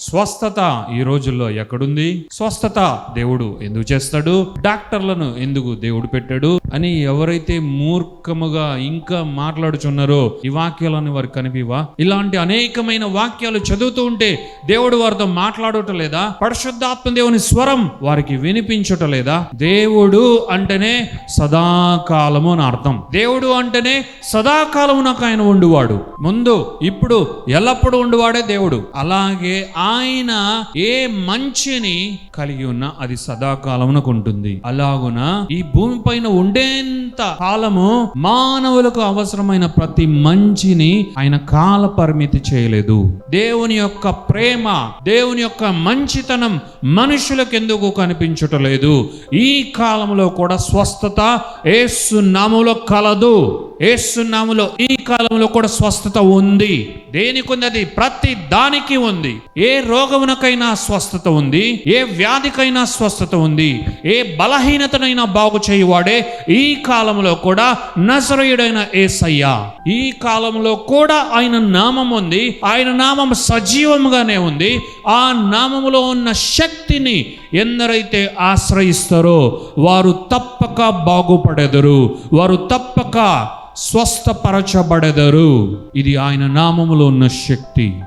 స్వస్థత ఈ రోజుల్లో ఎక్కడుంది? స్వస్థత దేవుడు ఎందుకు చేస్తాడు? డాక్టర్లను ఎందుకు దేవుడు పెట్టాడు? అని ఎవరైతే మూర్ఖముగా ఇంకా మాట్లాడుచున్నారో ఈ వాక్యాలని వారికి కనిపివా ఇలాంటి అనేకమైన వాక్యాలు చదువుతూ ఉంటే దేవుడు వారితో మాట్లాడటం లేదా? పరిశుద్ధాత్మ దేవుని స్వరం వారికి వినిపించటం లేదా? దేవుడు అంటేనే సదాకాలము అని అర్థం. దేవుడు అంటేనే సదాకాలము నాకు ఆయన ఉండువాడు. ముందు ఇప్పుడు ఎల్లప్పుడూ ఉండువాడే దేవుడు. అలాగే ఆయన ఏ మంచిని కలిగి ఉన్నా అది సదాకాలమునకు ఉంటుంది. అలాగున ఈ భూమి పైన ఉండే ఉండేంత కాలము మానవులకు అవసరమైన ప్రతి మంచిని ఆయన కాల పరిమితి చేయలేదు. దేవుని యొక్క ప్రేమ దేవుని యొక్క మంచితనం మనుషులకు ఎందుకు కనిపించటలేదు? ఈ కాలంలో కూడా స్వస్థత ఏసు నాములో కలదు. ఏసు ఈ కాలంలో కూడా స్వస్థత ఉంది. దేనికి ఉంది అది ప్రతి దానికి ఉంది. ఏ రోగమునకైనా స్వస్థత ఉంది. ఏ వ్యాధికైనా స్వస్థత ఉంది. ఏ బలహీనతనైనా బాగు చేయువాడే ఈ కాలంలో కూడా నజరయుడైన ఏసయ్య. ఈ కాలంలో కూడా ఆయన నామం ఉంది. ఆయన నామం సజీవముగానే ఉంది. ఆ నామములో ఉన్న శక్తిని ఎందరైతే ఆశ్రయిస్తారో వారు తప్పక బాగుపడెదరు వారు తప్పక స్వస్థపరచబడెదరు. ఇది ఆయన నామములో ఉన్న శక్తి.